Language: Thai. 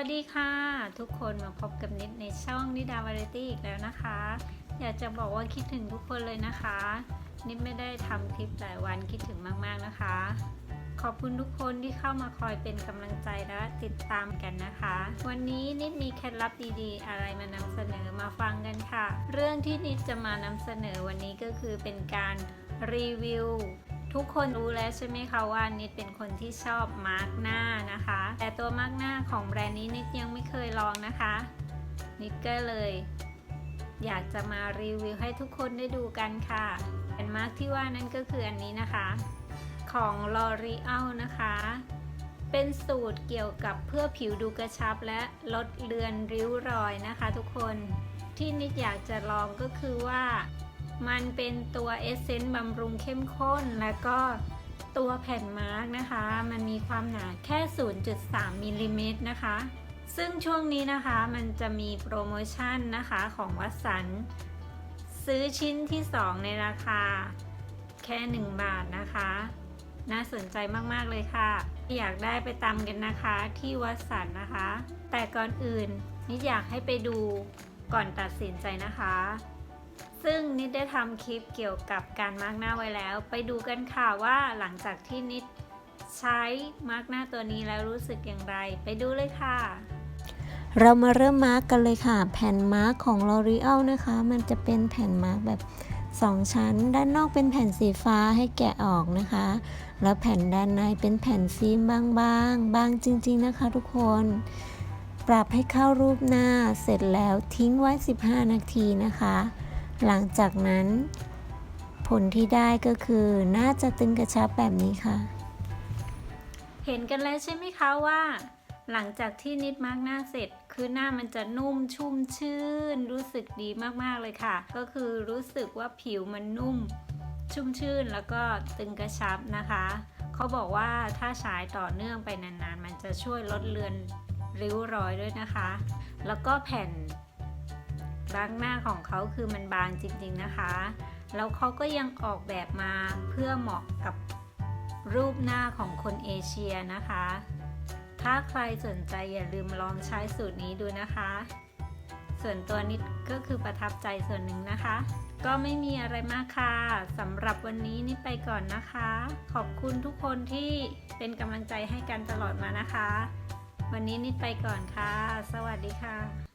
วัสดีค่ะ ทุกคนมาพบกับนิดในช่องนิดาวาไรตี้อีกแล้วนะคะ อยากจะบอกว่าคิดถึงทุกคนเลยนะคะ นิดไม่ได้ทำคลิปหลายวันคิดถึงมากๆนะคะ ขอบคุณทุกคนที่เข้ามาคอยเป็นกำลังใจและติดตามกันนะคะ วันนี้นิดมีเคล็ดลับดีๆ อะไรมานำเสนอมาฟังกันค่ะ เรื่องที่นิดจะมานำเสนอวันนี้ก็คือเป็นการรีวิว ทุกคนรู้แล้วใช่ไหมคะว่านิดเป็นคนที่ชอบมาร์กหน้านะคะ แต่ตัวมาร์กหน้าของแบรนด์นี้นิดยังไม่เคยลองนะคะ นิดก็เลย อยากจะมารีวิวให้ทุกคนได้ดูกันค่ะแอนมาร์กที่ว่านั้นก็คืออันนี้นะคะ ของ L'Oreal นะคะ เป็นสูตรเกี่ยวกับเพื่อผิวดูกระชับและลดเลือนริ้วรอยนะคะ ทุกคนที่นิดอยากจะลองก็คือว่า มันเป็นตัวเอเซนต์บำรุงเข้มข้น แล้วก็ตัวแผ่นมาร์กนะคะ มันมีความหนาแค่ 0.3มิลลิเมตรนะคะ ซึ่งช่วงนี้นะคะมันจะมีโปรโมชั่นนะคะของวัสัน ซื้อชิ้นที่ 2 ในราคาแค่ 1 บาทนะคะ น่าสนใจมาก ๆ เลยค่ะ อยากได้ไปตามกันนะคะที่วัดสันนะคะ แต่ก่อนอื่นนิดอยากให้ไปดูก่อนตัดสินใจนะคะ ซึ่งนิดได้ทำคลิปเกี่ยวกับการมาร์กหน้าไว้แล้ว ไปดูกันค่ะว่าหลังจากที่นิดใช้มาร์กหน้าตัวนี้แล้วรู้สึกอย่างไร ไปดูเลยค่ะ เรามาเริ่มมาร์กกันเลยค่ะ แผ่นมาร์กของ L'Oreal นะคะ มันจะเป็นแผ่นมาร์กแบบ 2 ชั้น ด้านนอกเป็นแผ่นสีฟ้าให้แกะออกนะคะ แล้วแผ่นด้านในเป็นแผ่นฟิล์มบางๆ บางจริง ๆ นะคะทุกคน ปรับให้เข้ารูปหน้าเสร็จแล้วทิ้งไว้ 15 นาทีนะคะ หลังจากนั้น ผลที่ได้ก็คือน่าจะตึงกระชับแบบนี้ค่ะ เห็นกันแล้วใช่ไหมคะว่า หลังจากที่นิดมาร์กหน้าเสร็จ คือหน้ามันจะนุ่มชุ่มชื่น รู้สึกดีมากๆเลยค่ะ ก็คือรู้สึกว่าผิวมันนุ่ม ชุ่มชื่นแล้วก็ตึงกระชับนะคะเขาบอกว่าถ้าใช้ต่อเนื่องไปนานๆ มันจะช่วยลดเลือนริ้วรอยด้วยนะคะ แล้วก็แผ่น บางหน้าของเขาคือมันบางจริงๆนะคะ แล้วเขาก็ยังออกแบบมาเพื่อเหมาะกับรูปหน้าของคนเอเชียนะคะ ถ้าใครสนใจอย่าลืมลองใช้สูตรนี้ดูนะคะ ส่วนตัวนิดก็คือประทับใจส่วนหนึ่งนะคะ ก็ไม่มีอะไรมากค่ะสำหรับวันนี้นิดไปก่อนนะคะ ขอบคุณทุกคนที่เป็นกำลังใจให้กันตลอดมานะคะ วันนี้นิดไปก่อนค่ะ สวัสดีค่ะ